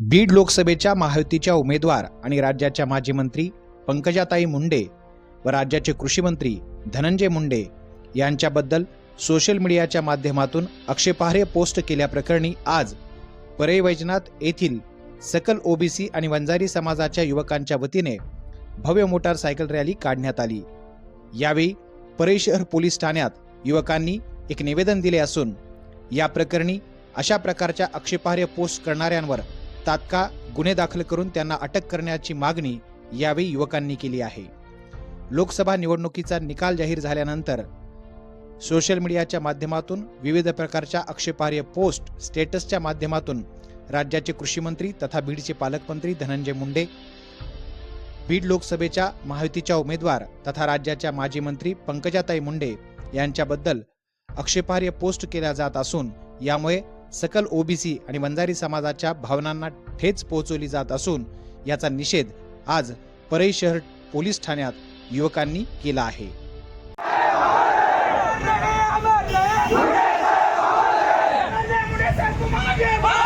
बीड लोकसभेच्या महायुतीच्या उमेदवार आणि राज्याच्या माजी मंत्री पंकजाताई मुंडे व राज्याचे कृषी मंत्री धनंजय मुंडे यांच्याबद्दल सोशल मीडियाच्या माध्यमातून आक्षेपार्ह पोस्ट केल्याप्रकरणी आज परई वैजनाथ येथील सकल ओबीसी आणि वंजारी समाजाच्या युवकांच्या वतीने भव्य मोटारसायकल रॅली काढण्यात आली. यावेळी परई शहर पोलीस ठाण्यात युवकांनी एक निवेदन दिले असून या प्रकरणी अशा प्रकारच्या आक्षेपार्ह पोस्ट करणाऱ्यांवर तात्काळ गुन्हे दाखल करून त्यांना अटक करण्याची मागणी यावेळी युवकांनी केली आहे. लोकसभा निवडणुकीचा निकाल जाहीर झाल्यानंतर सोशल मीडियाच्या माध्यमातून विविध प्रकारच्या आक्षेपार्ह पोस्ट स्टेटसच्या माध्यमातून राज्याचे कृषी मंत्री तथा बीडचे पालकमंत्री धनंजय मुंडे बीड लोकसभेच्या महायुतीच्या उमेदवार तथा राज्याच्या माजी मंत्री पंकजाताई मुंडे यांच्याबद्दल आक्षेपार्ह पोस्ट केल्या जात असून यामुळे सकल ओबीसी आणि वंजारी समाजाच्या भावनांना ठेच पोहोचवली जात असून याचा निषेध आज परई शहर पोलीस ठाण्यात युवकांनी केला आहे Yeah,